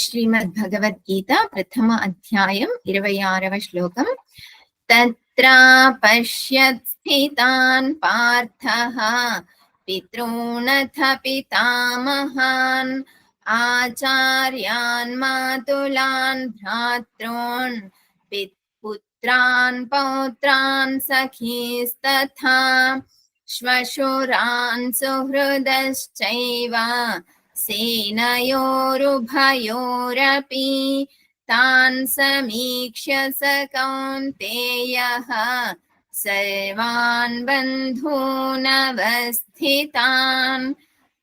श्रीमद्भगवद्गीता प्रथम अध्यायम् इरवै श्लोकम्। तत्रा पश्यत् स्थितान् पार्थः पितॄनथ पितामहान् आचार्यान् मातुलान्, भ्रातॄन् पुत्रान् पौत्रान्, सखीस्तथा, श्वशुरान्, सुहृदश्चैव सेनयोरुभयोरपि तान् समीक्ष्य स कौन्तेयः सर्वान् बन्धूनवस्थितान्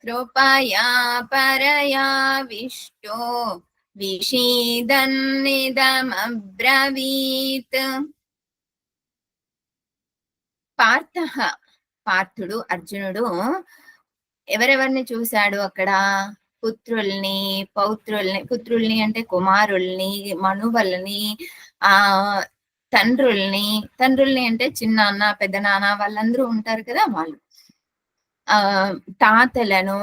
कृपया परयाविष्टो విషీదన్నిదమబ్రవీత్ పార్థ పార్థుడు అర్జునుడు ఎవరెవరిని చూశాడు అక్కడ? పుత్రుల్ని పౌత్రుల్ని పుత్రుల్ని అంటే కుమారుల్ని మనువల్ని ఆ తండ్రుల్ని తండ్రుల్ని అంటే చిన్నాన్న పెద్ద నాన్న వాళ్ళందరూ ఉంటారు కదా వాళ్ళు. ఆ తాతలను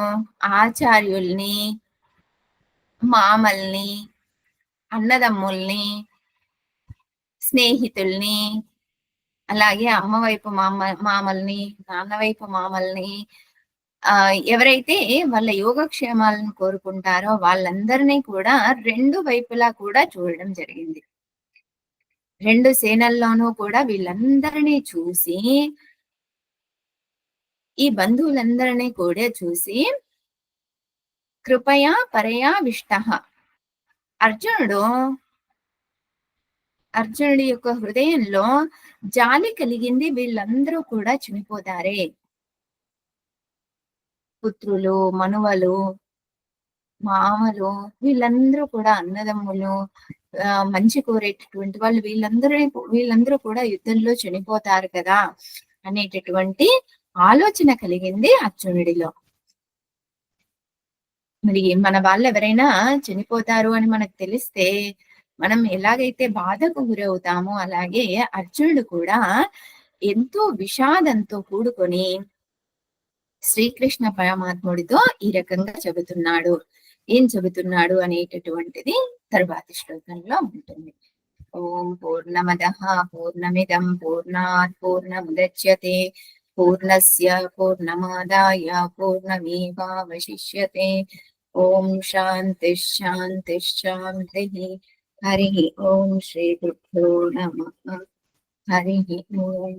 ఆచార్యుల్ని మామల్ని అన్నదమ్ముల్ని స్నేహితుల్ని అలాగే అమ్మ వైపు మామ మామల్ని నాన్న వైపు మామల్ని ఆ ఎవరైతే వాళ్ళ యోగక్షేమాలను కోరుకుంటారో వాళ్ళందరినీ కూడా రెండు వైపులా కూడా చూడడం జరిగింది. రెండు సేనల్లోనూ కూడా వీళ్ళందరినీ చూసి ఈ బంధువులందరినీ కూడా చూసి కృపయా పరయా విష్ట అర్జునుడు అర్జునుడి యొక్క హృదయంలో జాలి కలిగింది వీళ్ళందరూ కూడా చనిపోతారే. పుత్రులు మనువలు మామలు వీళ్ళందరూ కూడా అన్నదమ్ములు మంచి కోరేటటువంటి వాళ్ళు వీళ్ళందరూ వీళ్ళందరూ కూడా యుద్ధంలో చనిపోతారు కదా అనేటటువంటి ఆలోచన కలిగింది అర్జునుడిలో. మరి మన వాళ్ళు ఎవరైనా చనిపోతారు అని మనకు తెలిస్తే మనం ఎలాగైతే బాధకు గురవుతామో అలాగే అర్జునుడు కూడా ఎంతో విషాదంతో కూడుకొని శ్రీకృష్ణ పరమాత్ముడితో ఈ రకంగా చెబుతున్నాడు. ఏం చెబుతున్నాడు అనేటటువంటిది తర్వాతి శ్లోకంలో ఉంటుంది. ఓం పూర్ణమద పూర్ణమిదం పూర్ణాత్ పూర్ణముద్యతే పూర్ణస్య పూర్ణమాదాయ పూర్ణమేవాశిష్యతే ఓం శాంతి శాంతి శాంతి. హరి ఓం శ్రీ గురుభ్యో నమ. హరి ఓం